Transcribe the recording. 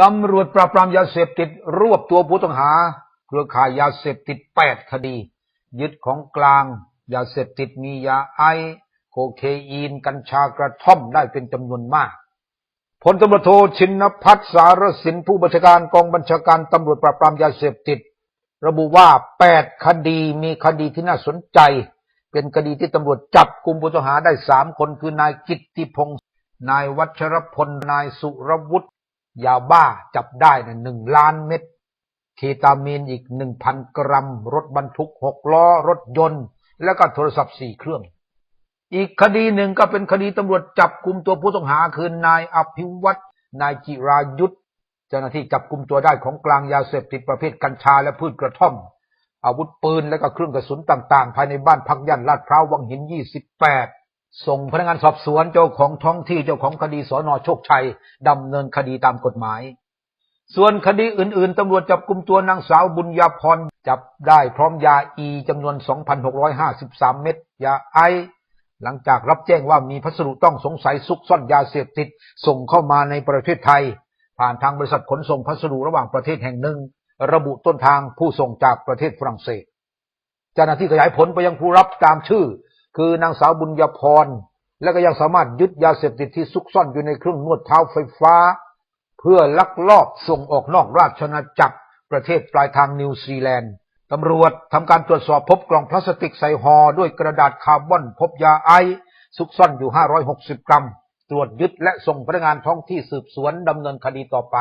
ตำรวจปราบปรามยาเสพติด รวบตัวผู้ต้องหา เครือข่ายยาเสพติด8คดี ยึดของกลาง ยาเสพติดมียาไอ โคเคอีน กัญชากระท่อมได้เป็นจำนวนมากพลตำรวจโทชินพัฒน์สารสินผู้บัญชาการกองบัญชาการตำรวจปราบปรามยาเสพติด ระบุว่า8คดีมีคดีที่น่าสนใจ เป็นคดีที่ตำรวจจับกลุ่มผู้ต้องหาได้3คนคือนายกิตติพงศ์นายวัชรพลนายสุรวุฒิ ยาบ้าจับได้นะหนึ่งล้านเม็ดเคตามีนอีกหนึ่งพันกรัม รถบรรทุกหกล้อ รถยนต์ แล้วก็โทรศัพท์สี่เครื่อง อีกคดีหนึ่งก็เป็นคดีตำรวจจับกลุ่มตัวผู้ต้องหาคือนายอภิวัตนายจิรายุทธเจ้าหน้าที่จับกลุ่มตัวได้ของกลางยาเสพติดประเภทกัญชาและพืชกระท่อม อาวุธปืนและก็เครื่องกระสุนต่างๆ ภายในบ้านพักย่านลาดพร้าววังหิน 28 ส่งพนักงานสอบสวนเจ้าของท้องที่เจ้าของคดีสอนอโชคชัยดำเนินคดีตามกฎหมาย ส่วนคดีอื่น ๆตำรวจจับกลุ่มตัวนางสาวบุญญาพรจับได้พร้อมยาอีจำนวน 2,653 เม็ดยาไอ หลังจากรับแจ้งว่ามีพัสดุต้องสงสัยซุกซ่อนยาเสพติด ส่งเข้ามาในประเทศไทย ผ่านทางบริษัทขนส่งพัสดุระหว่างประเทศแห่งหนึ่ง ระบุต้นทางผู้ส่งจากประเทศฝรั่งเศส เจ้าหน้าที่ขยายผลไปยังผู้รับตามชื่อ คือนางสาวบุญญาพร และก็ยังสามารถยึดยาเสพติดที่ซุกซ่อนอยู่ในเครื่องนวดเท้าไฟฟ้า เพื่อลักลอบส่งออกนอกราชอาณาจักรประเทศปลายทางนิวซีแลนด์ตำรวจทำการตรวจสอบพบกล่องพลาสติกใส่ห่อด้วยกระดาษคาร์บอนพบยาไอซ์ซุกซ่อนอยู่ 560 กรัม ตรวจยึดและส่งพนักงานท้องที่สืบสวนดำเนินคดีต่อไป